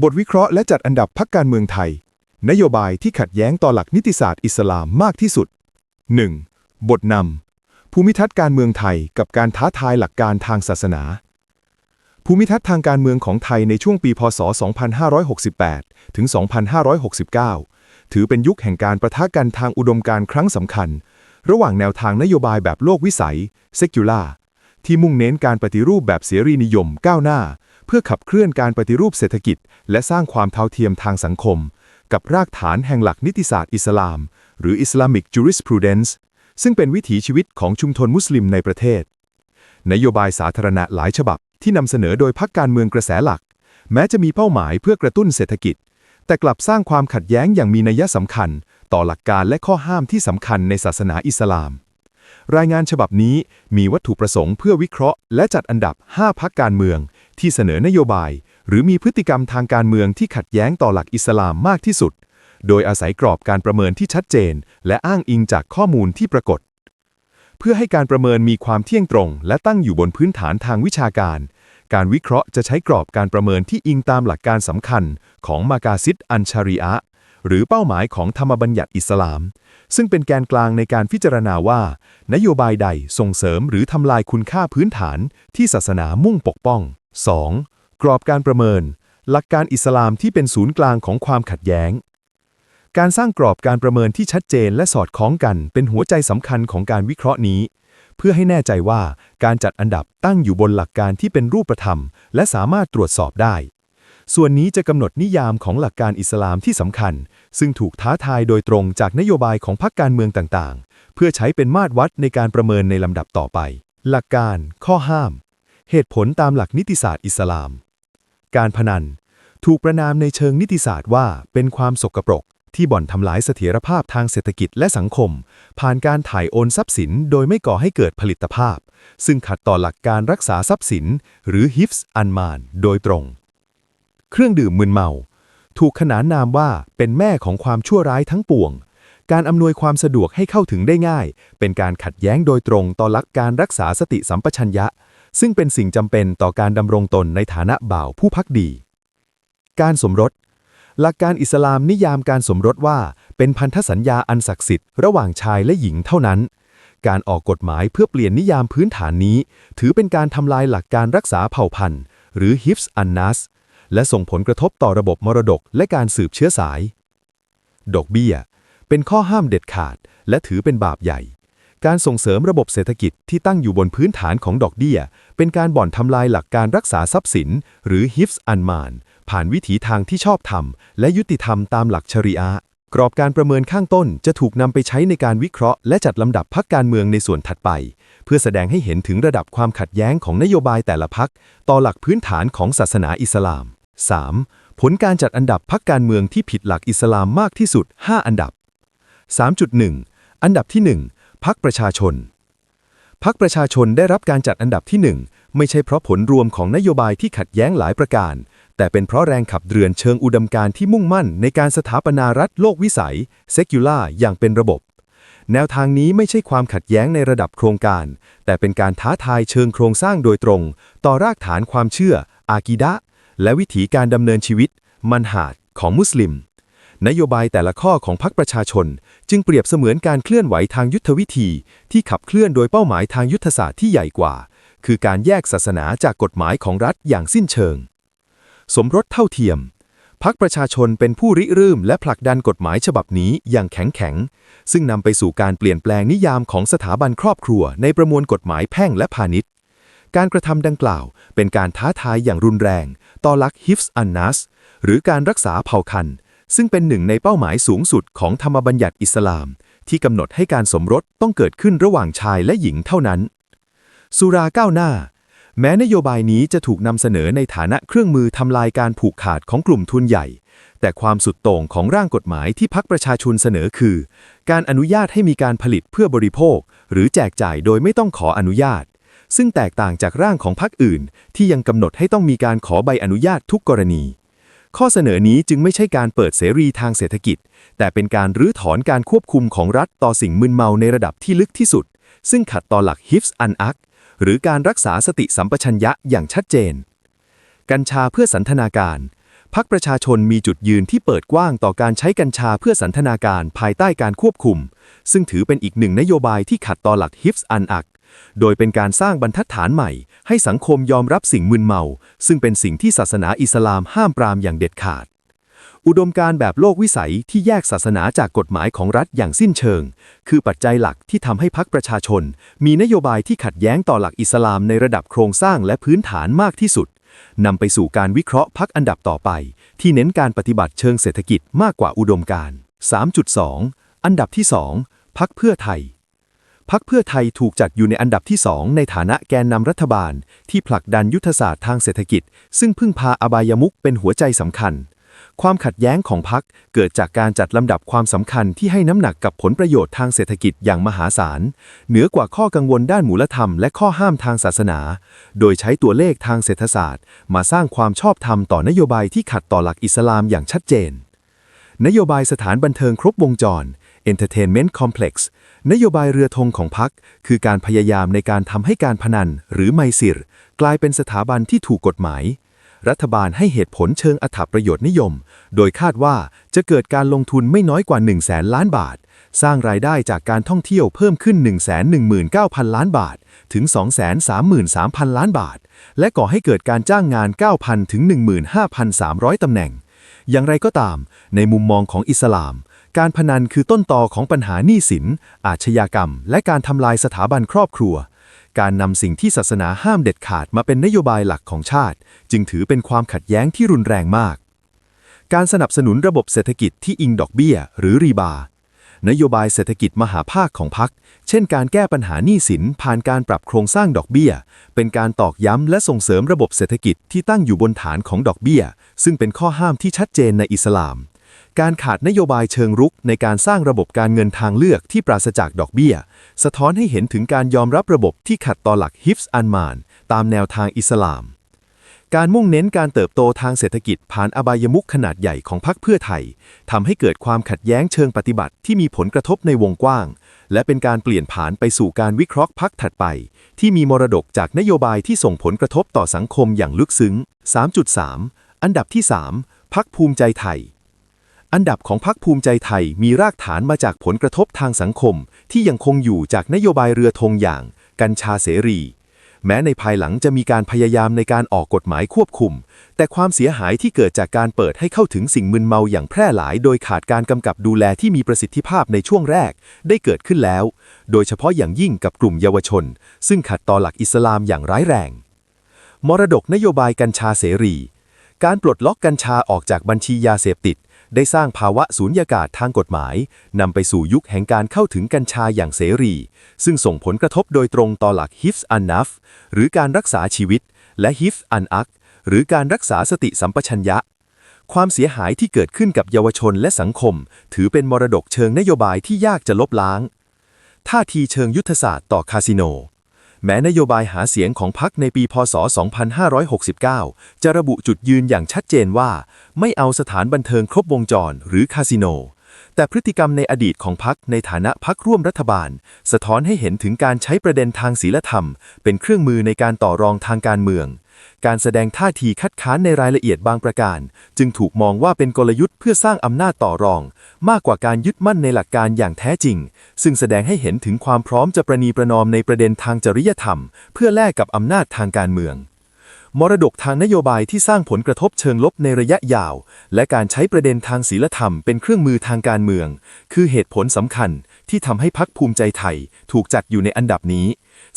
บทวิเคราะห์และจัดอันดับพักการเมืองไทย นโยบายที่ขัดแย้งต่อหลักนิติศาสตร์อิสลามมากที่สุด 1. บทนำภูมิทัศน์การเมืองไทยกับการท้าทายหลักการทางศาสนา ภูมิทัศน์ทางการเมืองของไทยในช่วงปีพศ 2568 ถึง 2569 ถือเป็นยุคแห่งการประทะกันทางอุดมการครั้งสำคัญ ระหว่างแนวทางนโยบายแบบโลกวิสัย secular ที่มุ่งเน้นการปฏิรูปแบบเสรีนิยมก้าวหน้า เพื่อขับเคลื่อนการปฏิรูปเศรษฐกิจ และสร้างความเท่าเทียมทางสังคม กับรากฐานแห่งหลักนิติศาสตร์อิสลาม หรือ Islamic Jurisprudence ซึ่งเป็นวิถีชีวิตของชุมชนมุสลิมในประเทศ นโยบายสาธารณะหลายฉบับที่นำเสนอโดยพรรคการเมืองกระแสหลัก แม้จะมีเป้าหมายเพื่อกระตุ้นเศรษฐกิจ แต่กลับสร้างความขัดแย้งอย่างมีนัยสำคัญ ต่อหลักการและข้อห้ามที่สำคัญในศาสนาอิสลาม รายงานฉบับนี้มีวัตถุประสงค์เพื่อวิเคราะห์ และจัดอันดับ 5พักการเมือง ที่เสนอนโยบาย หรือมีพฤติกรรมทางการเมืองที่ขัดแย้งต่อหลักอิสลามมากที่สุด โดยอาศัยกรอบการประเมินที่ชัดเจน และอ้างอิงจากข้อมูลที่ปรากฏ เพื่อให้การประเมินมีความเที่ยงตรง และตั้งอยู่บนพื้นฐานทางวิชาการ การวิเคราะห์จะใช้กรอบการประเมินที่อิงตามหลักการสำคัญ ของมากาซิดอันชารีอะห์หรือเป้าหมายของธรรมบัญญัติอิสลาม ซึ่งเป็นแกนกลางในการพิจารณาว่า นโยบายใดส่งเสริมหรือทำลายคุณค่าพื้นฐานที่ศาสนามุ่งปกป้อง 2. กรอบการประเมิน หลักการอิสลามที่เป็นศูนย์กลางของความขัดแย้ง การสร้างกรอบการประเมินที่ชัดเจนและสอดคล้องกันเป็นหัวใจสำคัญของการวิเคราะห์นี้ เพื่อให้แน่ใจว่าการจัดอันดับตั้งอยู่บนหลักการที่เป็นรูปธรรม และสามารถตรวจสอบได้ ส่วนนี้จะกำหนดนิยามของหลักการอิสลามที่สำคัญ ซึ่งถูกท้าทายโดยตรงจากนโยบายของพรรคการเมืองต่างๆ เพื่อใช้เป็นมาตรวัดในการประเมินในลำดับต่อไป หลักการ ข้อห้าม เหตุผลตามหลักนิติศาสตร์อิสลาม การพนันถูกประนามในเชิงนิติศาสตร์ว่าเป็นความสกปรก ที่บ่อนทำลายเสถียรภาพทางเศรษฐกิจและสังคม ผ่านการถ่ายโอนทรัพย์สินโดยไม่ก่อให้เกิดผลิตภาพ ซึ่งขัดต่อหลักการรักษาทรัพย์สิน หรือฮิฟส์อันมานโดยตรง เครื่องดื่มมึนเมา ถูกขนานนามว่าเป็นแม่ของความชั่วร้ายทั้งปวง การอำนวยความสะดวกให้เข้าถึงได้ง่าย เป็นการขัดแย้งโดยตรงต่อหลักการรักษาสติสัมปชัญญะ ซึ่งเป็นสิ่งจำเป็นต่อการดำรงตนในฐานะบ่าวผู้พักดี การสมรส หลักการอิสลามนิยามการสมรสว่า เป็นพันธสัญญาอันศักดิ์สิทธิ์ระหว่างชายและหญิงเท่านั้น การออกกฎหมายเพื่อเปลี่ยนนิยามพื้นฐานนี้ ถือเป็นการทำลายหลักการรักษาเผ่าพันธุ์ หรือฮิฟส์อันนัสและส่งผลกระทบต่อระบบมรดกและการสืบเชื้อสาย ดอกเบี้ย เป็นข้อห้ามเด็ดขาด และถือเป็นบาปใหญ่ การส่งเสริมระบบเศรษฐกิจที่ตั้งอยู่บนพื้นฐานของดอกเบี้ย เป็นการบ่อนทำลายหลักการรักษาทรัพย์สิน หรือฮิฟส์อันมาน ผ่านวิถีทางที่ชอบธรรม และยุติธรรมตามหลักชริอะกรอบการประเมินข้างต้นจะถูกนำไปใช้ในการวิเคราะห์และจัดลำดับพักการเมืองในส่วนถัดไป เพื่อแสดงให้เห็นถึงระดับความขัดแย้งของนโยบายแต่ละพักต่อหลักพื้นฐานของศาสนาอิสลาม 3. ผลการจัดอันดับพักการเมืองที่ผิดหลักอิสลามมากที่สุด 5 อันดับ 3.1 อันดับที่ 1 พักประชาชน พักประชาชนได้รับการจัดอันดับที่ 1 ไม่ใช่เพราะผลรวมของนโยบายที่ขัดแย้งหลายประการ แต่เป็นเพราะแรงขับเรือนเชิงอุดมการณ์ที่มุ่งมั่นในการสถาปนารัฐโลกวิสัย secular อย่างเป็นระบบ แนวทางนี้ไม่ใช่ความขัดแย้งในระดับโครงการ แต่เป็นการท้าทายเชิงโครงสร้างโดยตรง ต่อรากฐานความเชื่อ อากีดะ และวิถีการดำเนินชีวิต มันหาดของมุสลิม นโยบายแต่ละข้อของพรรคประชาชน จึงเปรียบเสมือนการเคลื่อนไหวทางยุทธวิธี ที่ขับเคลื่อนโดยเป้าหมายทางยุทธศาสตร์ที่ใหญ่กว่า คือการแยกศาสนาจากกฎหมายของรัฐอย่างสิ้นเชิง สมรสเท่าเทียมพรรคประชาชนเป็นผู้ริเริ่มและผลักดันกฎหมายฉบับนี้อย่างแข็งแข็ง ซึ่งนำไปสู่การเปลี่ยนแปลงนิยามของสถาบันครอบครัว ในประมวลกฎหมายแพ่งและพาณิชย์ การกระทำดังกล่าว เป็นการท้าทายอย่างรุนแรง ต่อหลักฮิฟส์อันนัสหรือการรักษาเผ่าพันธุ์ ซึ่งเป็นหนึ่งในเป้าหมายสูงสุดของธรรมบัญญัติอิสลาม ที่กำหนดให้การสมรสต้องเกิดขึ้นระหว่างชายและหญิงเท่านั้น สุราก้าวหน้า แม้นโยบายนี้จะถูกนำเสนอในฐานะเครื่องมือทำลายการผูกขาดของกลุ่มทุนใหญ่ แต่ความสุดโต่งของร่างกฎหมายที่พักประชาชนเสนอคือ การอนุญาตให้มีการผลิตเพื่อบริโภค หรือแจกจ่ายโดยไม่ต้องขออนุญาต ซึ่งแตกต่างจากร่างของพรรคอื่น ที่ยังกำหนดให้ต้องมีการขอใบอนุญาตทุกกรณี ข้อเสนอนี้จึงไม่ใช่การเปิดเสรีทางเศรษฐกิจ แต่เป็นการรื้อถอนการควบคุมของรัฐต่อสิ่งมึนเมาในระดับที่ลึกที่สุด ซึ่งขัดต่อหลักฮิฟส์อันอักหรือการรักษาสติสัมปชัญญะอย่างชัดเจน กัญชาเพื่อสันทนาการพักประชาชนมีจุดยืนที่เปิดกว้างต่อการใช้กัญชาเพื่อสันทนาการภายใต้การควบคุม ซึ่งถือเป็นอีกหนึ่งนโยบายที่ขัดต่อหลักฮิฟส์อันอัก โดยเป็นการสร้างบรรทัดฐานใหม่ ให้สังคมยอมรับสิ่งมึนเมา ซึ่งเป็นสิ่งที่ศาสนาอิสลามห้ามปรามอย่างเด็ดขาด อุดมการแบบโลกวิสัยที่แยกศาสนาจากกฎหมายของรัฐอย่างสิ้นเชิง คือปัจจัยหลักที่ทำให้พักประชาชน มีนโยบายที่ขัดแย้งต่อหลักอิสลามในระดับโครงสร้างและพื้นฐานมากที่สุดนำไปสู่การวิเคราะห์พักอันดับต่อไป ที่เน้นการปฏิบัติเชิงเศรษฐกิจมากกว่าอุดมการ 3.2 อันดับที่ 2 พักเพื่อไทย พักเพื่อไทยถูกจัดอยู่ในอันดับที่ 2 ในฐานะแกนนำรัฐบาล ที่ผลักดันยุทธศาสตร์ทางเศรษฐกิจ ซึ่งพึ่งพาอบายมุกเป็นหัวใจสำคัญ ความขัดแย้งของพักเกิดจากการจัดลำดับความสำคัญที่ให้น้ำหนักกับผลประโยชน์ทางเศรษฐกิจอย่างมหาศาล เหนือกว่าข้อกังวลด้านมูลธรรมและข้อห้ามทางศาสนา โดยใช้ตัวเลขทางเศรษฐศาสตร์ มาสร้างความชอบธรรมต่อนโยบายที่ขัดต่อหลักอิสลามอย่างชัดเจนนโยบายสถานบันเทิงครบวงจร Entertainment Complex นโยบายเรือธงของพรรคคือการพยายามในการทำให้การพนันหรือไมซิรกลายเป็นสถาบันที่ถูกกฎหมาย รัฐบาลให้เหตุผลเชิงอรรถประโยชน์นิยม โดยคาดว่าจะเกิดการลงทุนไม่น้อยกว่า 1 0 0 0 0แสนล้านบาท สร้างรายได้จากการท่องเที่ยวเพิ่มขึ้น 119,000 ล้านบาท ถึง 233,000 ล้านบาท และก่อให้เกิดการจ้างงาน 9,000 ถึง 15,300 ตำแหน่งอย่างไรก็ตาม ในมุมมองของอิสลาม การพนันคือต้นตอของปัญหาหนี้สิน อาชญากรรม และการทำลายสถาบันครอบครัว การนำสิ่งที่ศาสนาห้ามเด็ดขาดมาเป็นนโยบายหลักของชาติ จึงถือเป็นความขัดแย้งที่รุนแรงมาก การสนับสนุนระบบเศรษฐกิจที่อิงดอกเบี้ย หรือรีบานโยบายเศรษฐกิจมหาภาคของพรรค เช่นการแก้ปัญหาหนี้สินผ่านการปรับโครงสร้างดอกเบี้ย เป็นการตอกย้ำและส่งเสริมระบบเศรษฐกิจที่ตั้งอยู่บนฐานของดอกเบี้ย ซึ่งเป็นข้อห้ามที่ชัดเจนในอิสลาม การขาดนโยบายเชิงรุกในการสร้างระบบการเงินทางเลือกที่ปราศจากดอกเบี้ย สะท้อนให้เห็นถึงการยอมรับระบบที่ขัดต่อหลักฮิฟส์อันมาน ตามแนวทางอิสลาม การมุ่งเน้นการเติบโตทางเศรษฐกิจผ่านอบายมุขขนาดใหญ่ของพรรคเพื่อไทยทำให้เกิดความขัดแย้งเชิงปฏิบัติที่มีผลกระทบในวงกว้าง และเป็นการเปลี่ยนผ่านไปสู่การวิเคราะห์พรรคถัดไป ที่มีมรดกจากนโยบายที่ส่งผลกระทบต่อสังคมอย่างลึกซึ้ง 3.3 อันดับที่ 3 พักภูมิใจไทย อันดับของพรรคภูมิใจไทยมีรากฐานมาจากผลกระทบทางสังคม ที่ยังคงอยู่จากนโยบายเรือธงอย่าง กัญชาเสรี แม้ในภายหลังจะมีการพยายามในการออกกฎหมายควบคุม แต่ความเสียหายที่เกิดจากการเปิดให้เข้าถึงสิ่งมึนเมาอย่างแพร่หลาย โดยขาดการกำกับดูแลที่มีประสิทธิภาพในช่วงแรก ได้เกิดขึ้นแล้ว โดยเฉพาะอย่างยิ่งกับกลุ่มเยาวชน ซึ่งขัดต่อหลักอิสลามอย่างร้ายแรง มรดกนโยบายกัญชาเสรี การปลดล็อกกัญชาออกจากบัญชียาเสพติด ได้สร้างภาวะสูญญากาศทางกฎหมายนำไปสู่ยุคแห่งการเข้าถึงกัญชาอย่างเสรี ซึ่งส่งผลกระทบโดยตรงต่อหลักฮิฟส์อันนัฟหรือการรักษาชีวิต และฮิฟส์อันอักหรือการรักษาสติสัมปชัญญะ ความเสียหายที่เกิดขึ้นกับเยาวชนและสังคม ถือเป็นมรดกเชิงนโยบายที่ยากจะลบล้าง ท่าทีเชิงยุทธศาสตร์ต่อคาสิโน แม้นโยบายหาเสียงของพรรคในปีพศ 2569 จะระบุจุดยืนอย่างชัดเจนว่า ไม่เอาสถานบันเทิงครบวงจรหรือคาสิโน แต่พฤติกรรมในอดีตของพรรคในฐานะพรรคร่วมรัฐบาล สะท้อนให้เห็นถึงการใช้ประเด็นทางศีลธรรม เป็นเครื่องมือในการต่อรองทางการเมือง การแสดงท่าทีคัดค้านในรายละเอียดบางประการ จึงถูกมองว่าเป็นกลยุทธ์เพื่อสร้างอำนาจต่อรอง มากกว่าการยึดมั่นในหลักการอย่างแท้จริง ซึ่งแสดงให้เห็นถึงความพร้อมจะประนีประนอมในประเด็นทางจริยธรรม เพื่อแลกกับอำนาจทางการเมืองมรดกทางนโยบายที่สร้างผลกระทบเชิงลบในระยะยาว และการใช้ประเด็นทางศีลธรรมเป็นเครื่องมือทางการเมือง คือเหตุผลสำคัญ ที่ทำให้พักภูมิใจไทยถูกจัดอยู่ในอันดับนี้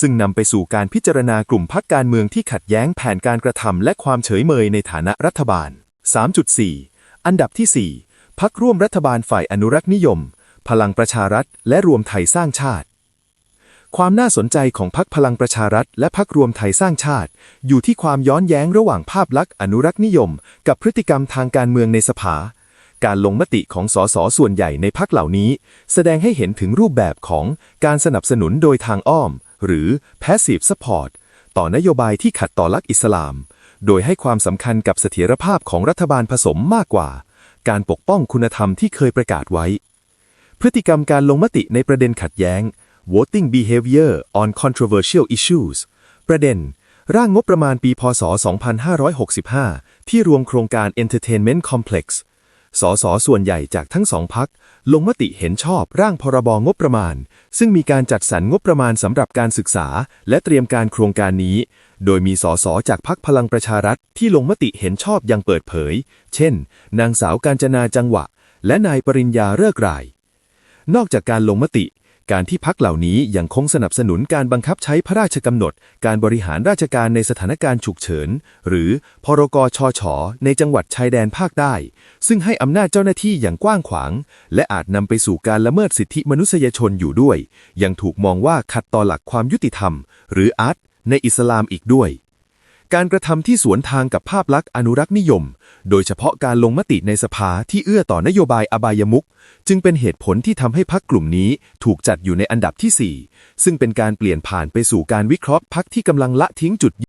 ซึ่งนำไปสู่การพิจารณากลุ่มพักการเมืองที่ขัดแย้งแผนการกระทำและความเฉยเมยในฐานะรัฐบาล 3.4 อันดับที่ 4 พักร่วมรัฐบาลฝ่ายอนุรักษ์นิยม พลังประชารัฐ และรวมไทยสร้างชาติ ความน่าสนใจของพรรคพลังประชารัฐ และพรรครวมไทยสร้างชาติ อยู่ที่ความย้อนแย้งระหว่างภาพลักษณ์อนุรักษ์นิยม กับพฤติกรรมทางการเมืองในสภา การลงมติของสสส่วนใหญ่ในพรรคเหล่านี้ แสดงให้เห็นถึงรูปแบบของการสนับสนุนโดยทางอ้อม หรือ passive support ต่อนโยบายที่ขัดต่อลักอิสลาม โดยให้ความสำคัญกับเสถียรภาพของรัฐบาลผสมมากกว่า การปกป้องคุณธรรมที่เคยประกาศไว้ พฤติกรรมการลงมติในประเด็นขัดแย้ง voting behavior on controversial issues ประเด็น ร่างงบประมาณปี พศ 2565 ที่รวมโครงการ Entertainment Complex สสส่วนใหญ่จากทั้งสองพักลงมติเห็นชอบร่างพรบงบประมาณ ซึ่งมีการจัดสรรงบประมาณสำหรับการศึกษา และเตรียมการโครงการนี้ โดยมีสสจากพักพลังประชารัฐที่ลงมติเห็นชอบยังเปิดเผย เช่น นางสาวการจนาจังหวะ และนายปริญญาเลิกราย นอกจากการลงมติ การที่พักเหล่านี้ยังคงสนับสนุนการบังคับใช้พระราชกำหนด การบริหารราชการในสถานการณ์ฉุกเฉิน หรือพรกชช ในจังหวัดชายแดนภาคใต้ ซึ่งให้อำนาจเจ้าหน้าที่อย่างกว้างขวาง และอาจนำไปสู่การละเมิดสิทธิมนุษยชนอยู่ด้วย ยังถูกมองว่าขัดต่อหลักความยุติธรรม หรืออาร์ตในอิสลามอีกด้วย การกระทำที่สวนทางกับภาพลักษณ์อนุรักษ์นิยม โดยเฉพาะการลงมติในสภาที่เอื้อต่อนโยบายอบายมุขจึงเป็นเหตุผลที่ทำให้พักกลุ่มนี้ถูกจัดอยู่ในอันดับที่ 4 ซึ่งเป็นการเปลี่ยนผ่านไปสู่การวิเคราะห์พักที่กำลังละทิ้งจุด